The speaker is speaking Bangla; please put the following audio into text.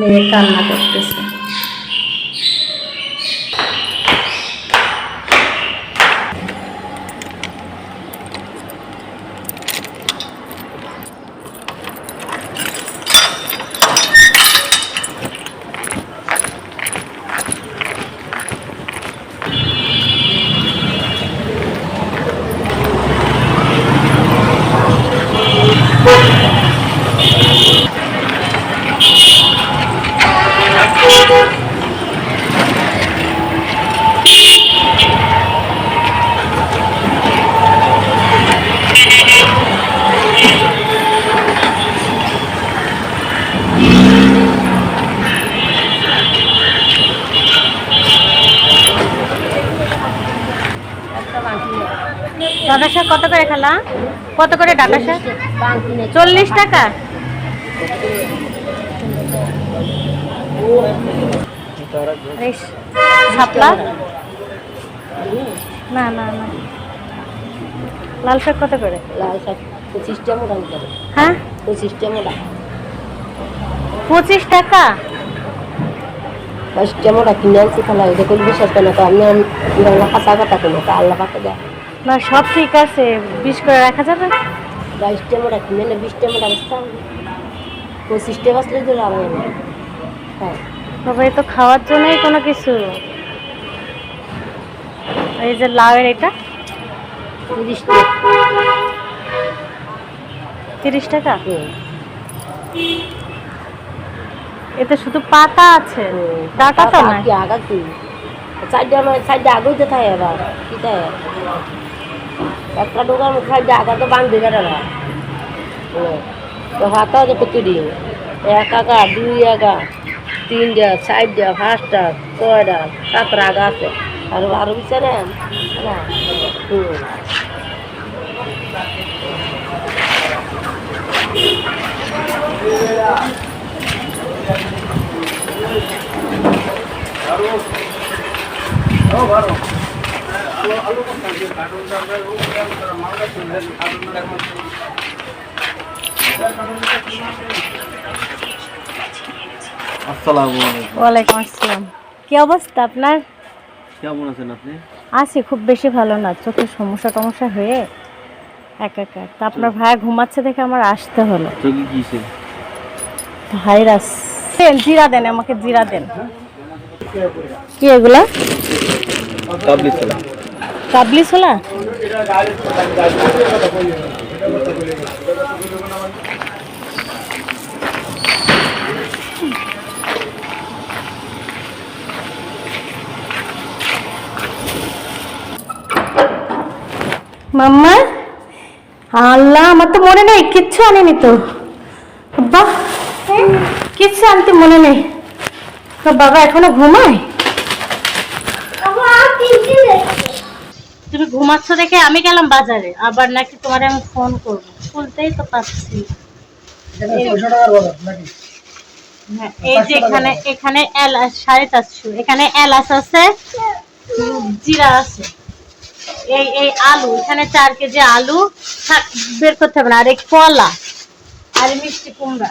মেয়ে কান্না করতেছে। ডাটা শাক কত করে খালা? কত করে ডাটা শাক? চল্লিশ টাকা? শাপলা? না না না। লাল শাক কত করে? লাল শাক নিতে হবে হ্যাঁ? পঁচিশটা মোটা। পঁচিশ টাকা? বাইশটা মোটা কিনে আনছি খালা। এটা করলে বিশ্বাস করে না তো আমি কাঁচা কাটা কিনে তো আল্লাহ পাকে দেয়। না সব ঠিক আছে বিশ করে রাখা যাবে। বাইশটা মোটা কিনে না বিশটা মোটা বস্তা। পঁচিশটা বসলে তো লাভ হয় না। হ্যাঁ। বাবা তো খাওয়ার জন্যই কোনো কিছু। এই যে লাউয়ের এটা। তিরিশটা। তিরিশ টাকা? এতে শুধু পাতা আছে? ডাটা তো নাই? কি আগা কি? সাইডে আমার সাইডে আগেই তো থাকে এবার কি থাকে? একটা দোকান সাইডে আগা তো বান্ধি বেড়া না। তো হাতা যে প্রতিদিন। এক আগা, দুই আগা তিনটা চারটা পাঁচটা ছয়টা সাতটা আগা আছে। আর, আরও বিচারে না? হুম। আসসালামু আলাইকুম ওয়ালাইকুম আসসালাম। কি অবস্থা আপনার? কেমন আছেন আপনি? আছি খুব বেশি ভালো না চোখের সমস্যা টমস্যা হয়ে একা একা। তা আপনার ভাইয়া ঘুমাচ্ছে দেখে আমার আসতে হলো। চোখে কিসে ভাইরাস। দেন জিরা দেন আমাকে জিরা দেন। কি এগুলা? কাবলি কাবলি ছোলা মাম্মা, আল্লাহ, আমার তো মনে নেই, কিচ্ছু আনিনি তো। বাহ কিচ্ছু আনতে মনে নেই। বাবা এখনও ঘুমায়? তুমি ঘুমাচ্ছ দেখে আমি গেলাম বাজারে। আবার নাকি তোমার আমি ফোন করব। খুলতেই তো পাচ্ছি। হ্যাঁ, এই যে এখানে এখানে এলাচ সাড়ে চারশো এখানে এলাচ আছে জিরা আছে। এই এই আলু এখানে চার কেজি আলু বের করতে হবে না। আর এই কলা আর মিষ্টি কুমড়া।